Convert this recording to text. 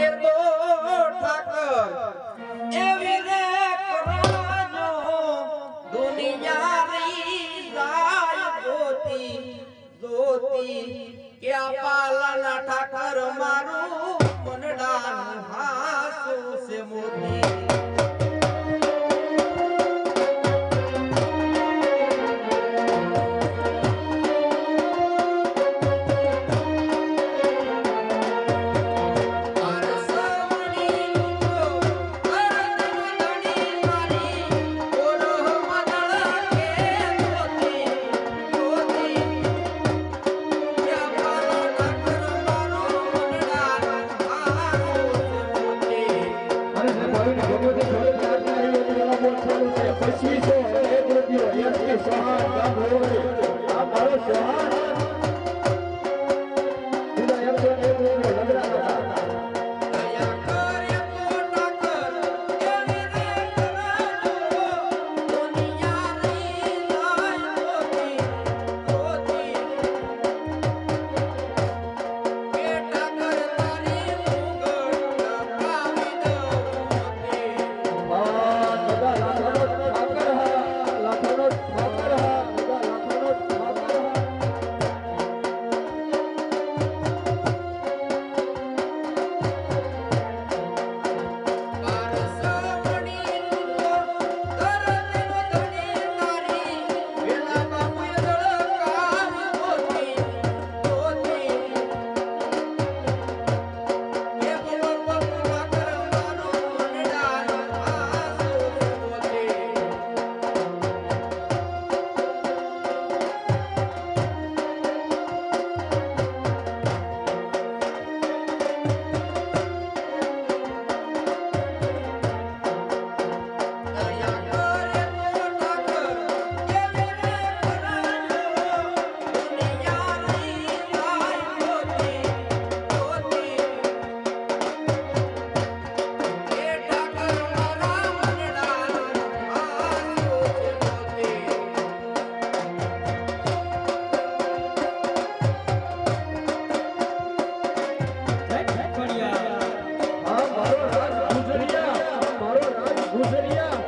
પેદો ઠાકર એવી રે કરાજો દુનિયાની જાય જોતી ચાલુ છે. પચીસો એક રૂપિયો એક કે સોહાણ ગામ હોય. આ મારો સોહાણ Maria.